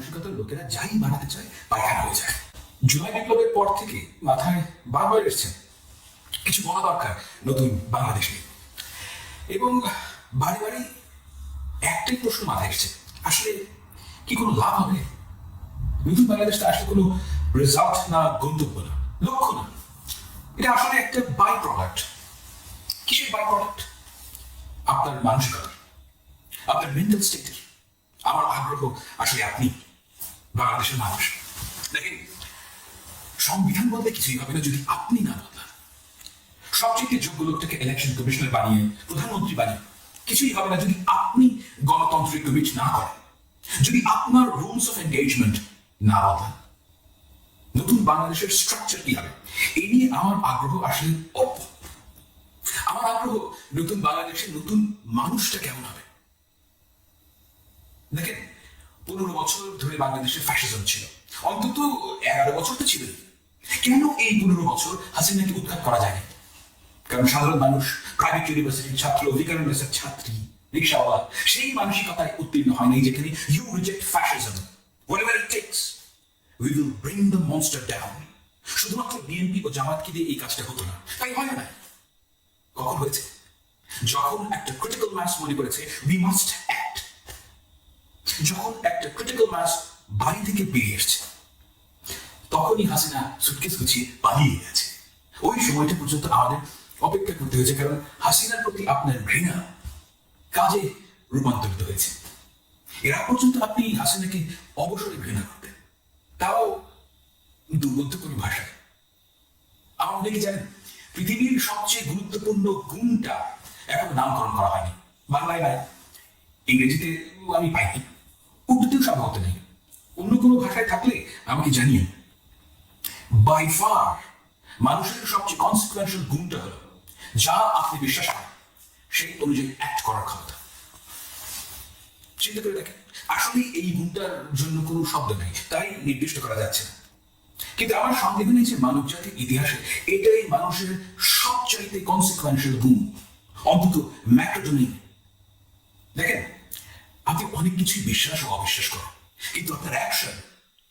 মানসিকতার লোকেরা যাই বানাতে চায়, পায়খানা হয়ে যায়। জুলাই বিপ্লবের পর থেকে মাথায় বারবার এসছে, কিছু বলা দরকার নতুন বাংলাদেশ। এবং বাড়ি বাড়ি একটাই প্রশ্ন মাথায় এসছে, আসলে কি কোনো লাভ হবে? নতুন বাংলাদেশটা আসলে কোনো রেজাল্ট না, গন্তব্য না, লক্ষ্য না। এটা আসলে একটা বাই প্রোডাক্ট কিসের বাই প্রোডাক্ট আপনার মানসিকতা আপনার মেন্টাল স্টেটের আমার আগ্রহ, আসলে আপনি। বাংলাদেশের মানুষ। দেখেন, সংবিধান বলতে কিছুই হবে না যদি আপনি না বদলান সবচেয়ে যোগ্য লোকটাকে ইলেকশন কমিশনার বানিয়ে, প্রধানমন্ত্রী বানিয়ে, কিছুই হবে না যদি আপনি গণতন্ত্রের কমিট না করেন। যদি আপনার রুলস অফ এনগেজমেন্ট না বদলান নতুন বাংলাদেশের স্ট্রাকচার কি হবে? এই নিয়ে আমার আগ্রহ আসলে অল্প আমার আগ্রহ নতুন বাংলাদেশের নতুন মানুষটা কেমন হবে দেখেন পনেরো বছর ধরে বাংলাদেশে ফ্যাসিজম ছিল। অন্তত এগারো বছর তো ছিল। কেন এই পনেরো বছর হাসিনাকে উৎখাত করা যায়নি? কারণ সাধারণ মানুষ প্রাইভেট ইউনিভার্সিটির ছাত্র ভিকারুলেসের ছাত্রী রিক্সাওয়ালা সেই মানসিকতায় উত্তীর্ণ হয় নাই যেখানে ইউ রিজেক্ট ফ্যাসিজম শুধুমাত্র বিএনপি ও জামাতকে দিয়ে এই কাজটা হতো না। তাই হয় না কখন হয়েছে? যখন একটা ক্রিটিক্যাল মাস মনে করেছে উই মাস্ট যখন একটা ক্রিটিক্যাল মাস বাড়ি থেকে বেরিয়ে এসছে তখনই হাসিনা সুটকেস গুছিয়ে পালিয়ে গেছে। ওই সময়টা পর্যন্ত আমাদের অপেক্ষা করতে হয়েছে, কারণ হাসিনার প্রতি আপনার ঘৃণা কাজে রূপান্তরিত হয়েছে। এরা পর্যন্ত আপনি হাসিনাকে অবসরে ঘৃণা করতেন। তাও দুর্বোধ্য কোনো ভাষায়। আমার অনেকে জানেন, পৃথিবীর সবচেয়ে গুরুত্বপূর্ণ গুণটা এখন নামকরণ করা হয়নি। বাংলায় নাই ইংরেজিতে আমি পাইনি। উর্দুতেও সম্ভবত নেই অন্য কোনো ভাষায় থাকলে আমাকে জানিয়ে বাই ফার মানুষের সবচেয়ে কনসিকুয়েন্সিয়াল গুণটা হলো, যা আপনি বিশ্বাস করেন, সেই অনুযায়ী অ্যাক্ট করার ক্ষমতা। চিন্তা করে দেখেন আসলে এই গুণটার জন্য কোনো শব্দ নেই, তাই নির্দিষ্ট করা যাচ্ছে না। কিন্তু আমার সন্দেহ নেই যে মানব জাতির ইতিহাসে এটাই মানুষের সবচাইতে কনসিকুয়েন্সিয়াল গুণ। অন্তত আপনি অনেক কিছুই বিশ্বাস ও অবিশ্বাস করো। কিন্তু আপনার অ্যাকশন